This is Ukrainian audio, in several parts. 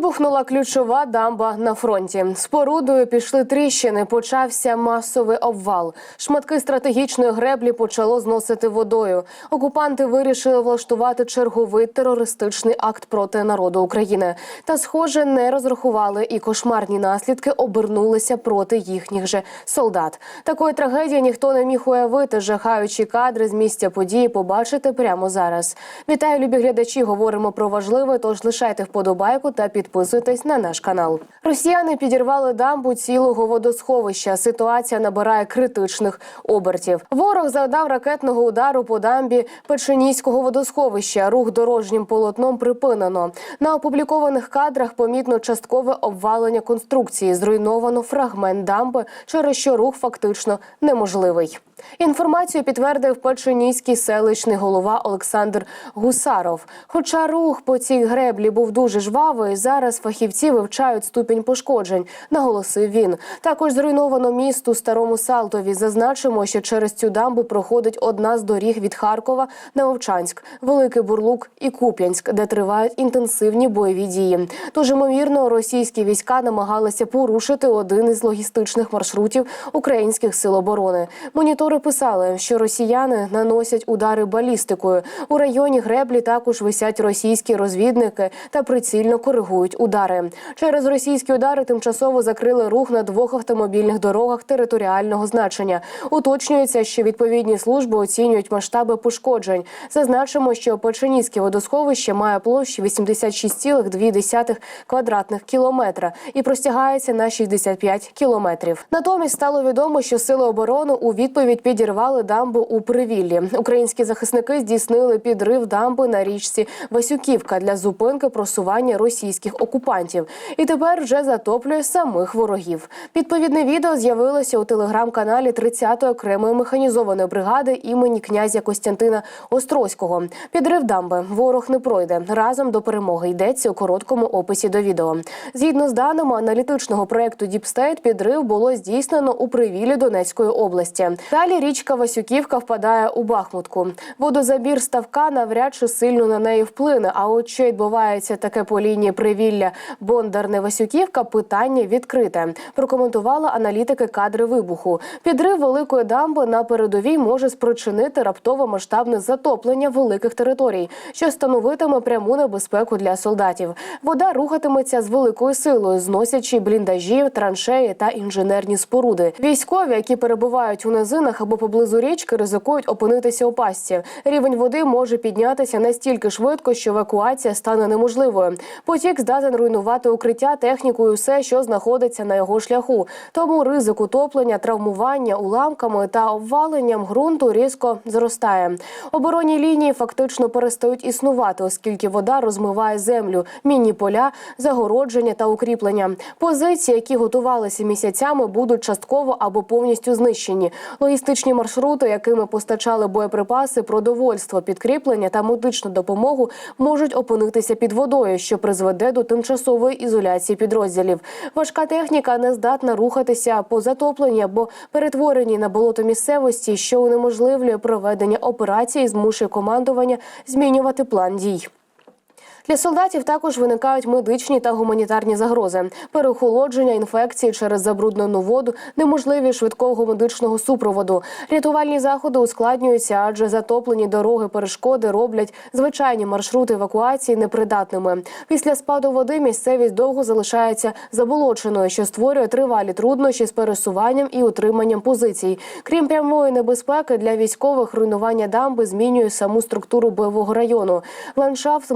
Вибухнула ключова дамба на фронті. Спорудою пішли тріщини. Почався масовий обвал. Шматки стратегічної греблі почало зносити водою. Окупанти вирішили влаштувати черговий терористичний акт проти народу України. Та, схоже, не розрахували і кошмарні наслідки обернулися проти їхніх же солдат. Такої трагедії ніхто не міг уявити. Жахаючі кадри з місця події побачите прямо зараз. Вітаю, любі глядачі. Говоримо про важливе. Тож лишайте вподобайку та підписуйтесь на наш канал. Росіяни підірвали дамбу цілого водосховища. Ситуація набирає критичних обертів. Ворог завдав ракетного удару по дамбі Печеніського водосховища. Рух дорожнім полотном припинено. На опублікованих кадрах помітно часткове обвалення конструкції. Зруйновано фрагмент дамби, через що рух фактично неможливий. Інформацію підтвердив Печеніський селищний голова Олександр Гусаров. Хоча рух по цій греблі був дуже жвавий, зараз фахівці вивчають ступінь пошкоджень, наголосив він. Також зруйновано міст у старому Салтові. Зазначимо, що через цю дамбу проходить одна з доріг від Харкова на Овчанськ, Великий Бурлук і Куп'янськ, де тривають інтенсивні бойові дії. Тож, ймовірно, російські війська намагалися порушити один із логістичних маршрутів українських сил оборони. Монітори писали, що росіяни наносять удари балістикою. У районі греблі також висять російські розвідники та прицільно коригують удари. Через російські удари тимчасово закрили рух на двох автомобільних дорогах територіального значення. Уточнюється, що відповідні служби оцінюють масштаби пошкоджень. Зазначимо, що Печеніське водосховище має площу 86,2 квадратних кілометра і простягається на 65 кілометрів. Натомість стало відомо, що сили оборони у відповідь підірвали дамбу у Привіллі. Українські захисники здійснили підрив дамби на річці Васюківка для зупинки просування російських окупантів. І тепер вже затоплює самих ворогів. Відповідне відео з'явилося у телеграм-каналі 30-ї окремої механізованої бригади імені князя Костянтина Острозького. Підрив дамби ворог не пройде. Разом до перемоги йдеться у короткому описі до відео. Згідно з даними аналітичного проекту Діпстейт, підрив було здійснено у Привілі Донецької області. Далі річка Васюківка впадає у Бахмутку. Водозабір ставка навряд чи сильно на неї вплине. А от що відбувається таке по лінії Привілля Бондарне Васюківка, питання відкрите. Прокоментувала аналітики кадри вибуху. Підрив великої дамби на передовій може спричинити раптово масштабне затоплення великих територій, що становитиме пряму небезпеку для солдатів. Вода рухатиметься з великою силою, зносячи бліндажі, траншеї та інженерні споруди. Військові, які перебувають у низинах або поблизу річки, ризикують опинитися у пастці. Рівень води може піднятися настільки швидко, що евакуація стане неможливою. Потік здатен руйнувати укриття, техніку і все, що знаходиться на його шляху. Тому ризик утоплення, травмування уламками та обваленням ґрунту різко зростає. Оборонні лінії фактично перестають існувати, оскільки вода розмиває землю, мінні поля, загородження та укріплення. Позиції, які готувалися місяцями, будуть частково або повністю знищені. Логістичні маршрути, якими постачали боєприпаси, продовольство, підкріплення та медичну допомогу, можуть опинитися під водою, що призведе до тимчасової ізоляції підрозділів. Важка техніка не здатна рухатися по затопленні або перетворенні на болото місцевості, що унеможливлює проведення операції, і змушує командування змінювати план дій. Для солдатів також виникають медичні та гуманітарні загрози: переохолодження, інфекції через забруднену воду, неможливість швидкого медичного супроводу. Рятувальні заходи ускладнюються, адже затоплені дороги перешкоди роблять звичайні маршрути евакуації непридатними. Після спаду води місцевість довго залишається заболоченою, що створює тривалі труднощі з пересуванням і утриманням позицій. Крім прямої небезпеки для військових, руйнування дамби змінює саму структуру бойового району. Ландшафт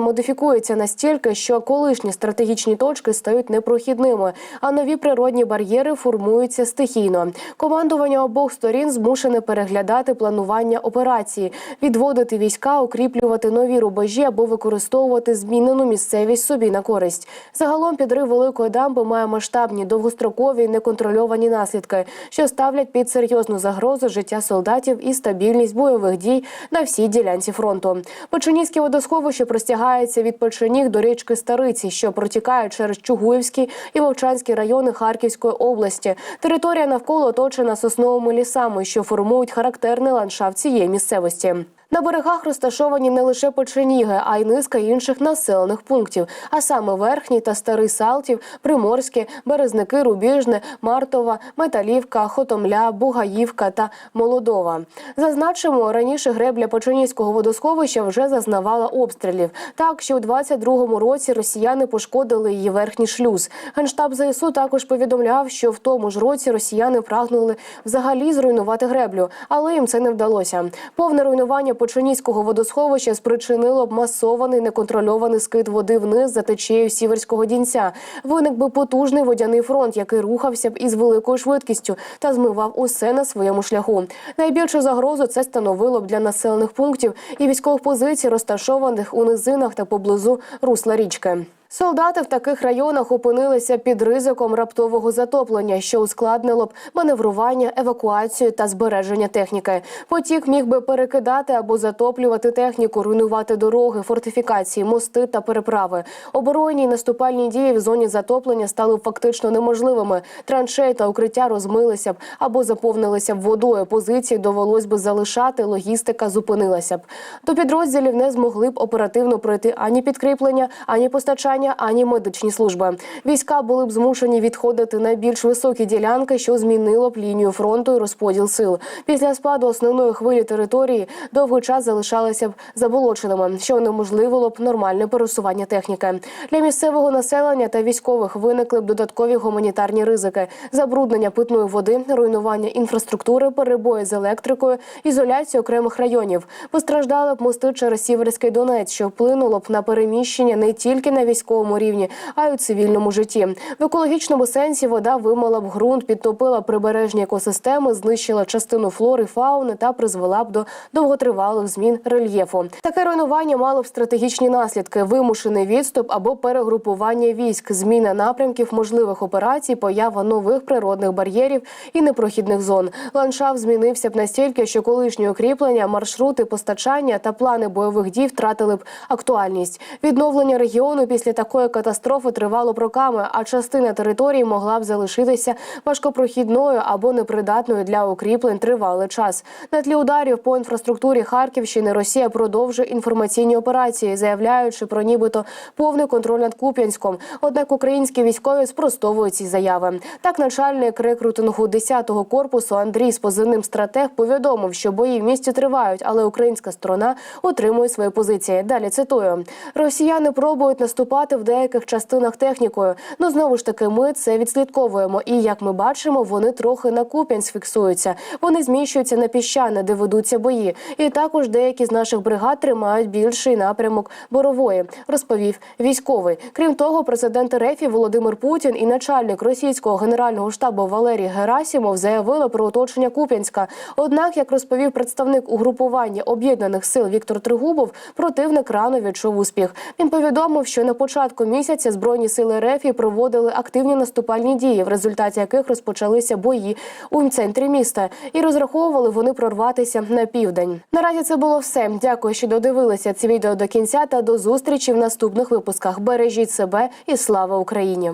модифікується настільки, що колишні стратегічні точки стають непрохідними, а нові природні бар'єри формуються стихійно. Командування обох сторін змушене переглядати планування операції, відводити війська, укріплювати нові рубежі або використовувати змінену місцевість собі на користь. Загалом підрив великої дамби має масштабні довгострокові неконтрольовані наслідки, що ставлять під серйозну загрозу життя солдатів і стабільність бойових дій на всій ділянці фронту. Печеніське водосховище простягається від Печеніг до річки Стариці, що протікає через Чугуївський і Вовчанський райони Харківської області. Територія навколо оточена сосновими лісами, що формують характерний ландшафт цієї місцевості. На берегах розташовані не лише печеніги, а й низка інших населених пунктів, а саме Верхній та Старий Салтів, Приморське, Березники, Рубіжне, Мартова, Металівка, Хотомля, Бугаївка та Молодова. Зазначимо, раніше гребля Печенівського водосховища вже зазнавала обстрілів. Так, що у 22-му році росіяни пошкодили її верхній шлюз. Генштаб ЗСУ також повідомляв, що в тому ж році росіяни прагнули взагалі зруйнувати греблю, але їм це не вдалося. Повне руйнування Печенівського водосховища спричинило б масований неконтрольований скид води вниз за течією сіверського дінця. Виник би потужний водяний фронт, який рухався б із великою швидкістю та змивав усе на своєму шляху. Найбільшу загрозу це становило б для населених пунктів і військових позицій, розташованих у низинах та поблизу русла річки. Солдати в таких районах опинилися під ризиком раптового затоплення, що ускладнило б маневрування, евакуацію та збереження техніки. Потік міг би перекидати або затоплювати техніку, руйнувати дороги, фортифікації, мости та переправи. Оборонні й наступальні дії в зоні затоплення стали фактично неможливими. Траншеї та укриття розмилися б або заповнилися б водою. Позиції довелось би залишати. Логістика зупинилася б. До підрозділів не змогли б оперативно пройти ані підкріплення, ані постачання ані медичні служби. Війська були б змушені відходити на більш високі ділянки, що змінило б лінію фронту і розподіл сил. Після спаду основної хвилі території довгий час залишалися б заболоченими, що унеможливило б нормальне пересування техніки. Для місцевого населення та військових виникли б додаткові гуманітарні ризики: забруднення питної води, руйнування інфраструктури, перебої з електрикою, ізоляція окремих районів. Постраждали б мости через Сіверський Донець, що вплинуло б на переміщення не тільки на військовому рівні, а й у цивільному житті. В екологічному сенсі вода вимила б ґрунт, підтопила прибережні екосистеми, знищила частину флори, фауни та призвела б до довготривалих змін рельєфу. Таке руйнування мало б стратегічні наслідки: вимушений відступ або перегрупування військ, зміна напрямків можливих операцій, поява нових природних бар'єрів і непрохідних зон. Ландшафт змінився б настільки, що колишні укріплення, маршрути постачання та плани бойових дій втратили б актуальність. Відновлення регіону після такої катастрофи тривало б роками, а частина території могла б залишитися важкопрохідною або непридатною для укріплень тривалий час. На тлі ударів по інфраструктурі Харківщини Росія продовжує інформаційні операції, заявляючи про нібито повний контроль над Куп'янськом. Однак українські військові спростовують ці заяви. Так, начальник рекрутингу 10-го корпусу Андрій з позивним стратег повідомив, що бої в місті тривають, але українська сторона утримує свої позиції. Далі цитую: Росіяни пробують наступати в деяких частинах технікою. Ну знову ж таки, ми це відслідковуємо. І як ми бачимо, вони трохи на Куп'янськ фіксуються. Вони зміщуються на піщане, де ведуться бої. І також деякі з наших бригад тримають більший напрямок борової, розповів військовий. Крім того, президент РФ Володимир Путін і начальник російського генерального штабу Валерій Герасімов заявили про оточення Куп'янська. Однак, як розповів представник угрупування об'єднаних сил Віктор Тригубов, противник рано відчув успіх. Він повідомив, що на початку місяця збройні сили РФ проводили активні наступальні дії, в результаті яких розпочалися бої у центрі міста, і розраховували вони прорватися на південь. Наразі це було все. Дякую, що додивилися це відео до кінця та до зустрічі в наступних випусках. Бережіть себе і слава Україні!